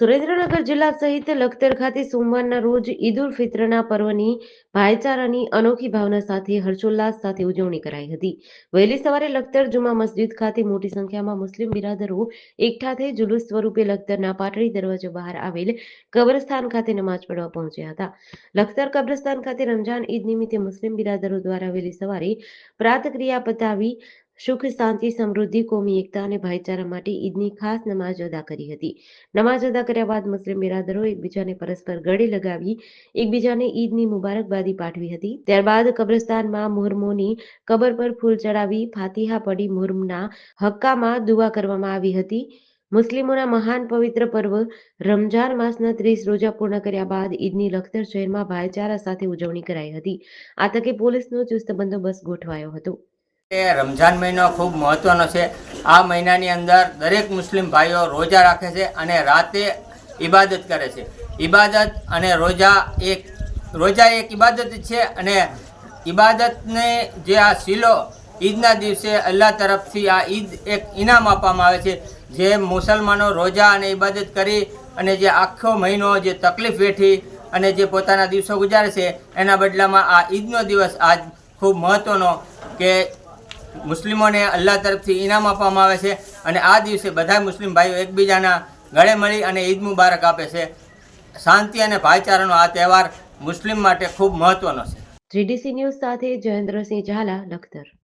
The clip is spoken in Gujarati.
સુરેન્દ્રનગર જિલ્લા સહિત લખતર ખાતે સોમવારના રોજ ઈદ ઉલ ફિત્રના પર્વની ભાઈચારાની અનોખી ભાવના સાથે હર્ષોલ્લાસ સાથે ઉજવણી કરાઈ હતી. વહેલી સવારે લખતર જુમા મસ્જિદ ખાતે મોટી સંખ્યામાં મુસ્લિમ બિરાદરો એકઠા થઈ જુલુસ સ્વરૂપે લખતરના પાટડી દરવાજો બહાર આવેલ કબ્રસ્તાન ખાતે નમાજ પઢવા પહોંચ્યા હતા. લખતર કબ્રસ્તાન ખાતે રમજાન ઈદ નિમિત્તે મુસ્લિમ બિરાદરો દ્વારા વહેલી સવારે પ્રાતક્રિયા પતાવી સુખ, શાંતિ, સમૃદ્ધિ, કોમી, એકતા અને ભાઈચારા માટે ઈદની ખાસ નમાજ અદા કરી હતી. નમાજ અદા કર્યા બાદ મુસ્લિમ બિરાદરો એકબીજાને પરસ્પર ગળે લગાવી, એકબીજાને ઈદની મુબારકબાદી પાઠવી હતી. ત્યારબાદ કબ્રસ્તાનમાં મુહર્મોની કબર પર ફૂલ ચડાવી ફાતિહા પડી મુહર્મના હક્કામાં દુઆ કરવામાં આવી હતી. મુસ્લિમોના મહાન પવિત્ર પર્વ રમજાન માસના ત્રીસ રોજા પૂર્ણ કર્યા બાદ ઈદની લખતર શહેરમાં ભાઈચારા સાથે ઉજવણી કરાઈ હતી. આ તકે પોલીસનો ચુસ્ત બંદોબસ્ત ગોઠવાયો હતો. રમઝાન મહિનો ખૂબ મહત્વનો છે. આ મહિનાની અંદર દરેક મુસ્લિમ ભાઈઓ રોજા રાખે છે અને રાતે ઇબાદત કરે છે. ઇબાદત અને રોજા એક રોજા એક ઇબાદત છે અને ઇબાદતને જે આ શીલો ઈદના દિવસે અલ્લાહ તરફથી આ ઈદ એક ઇનામ આપવામાં આવે છે. જે મુસલમાનો રોજા અને ઇબાદત કરી અને જે આખો મહિનો જે તકલીફ વેઠી અને જે પોતાના દિવસો ગુજારે છે, એના બદલામાં આ ઈદનો દિવસ આજ ખૂબ મહત્વનો કે મુસ્લિમોને અલ્લાહ તરફથી ઇનામ આપવામાં આવે છે અને આ દિવસે બધા મુસ્લિમ ભાઈઓ એકબીજાના ગળે મળી અને ઈદ મુબારક આપે છે. શાંતિ અને ભાઈચારાનો આ તહેવાર મુસ્લિમ માટે ખૂબ મહત્વનો છે. જીડીસી ન્યૂઝ સાથે જયેન્દ્રસિંહ ઝાલા લખતર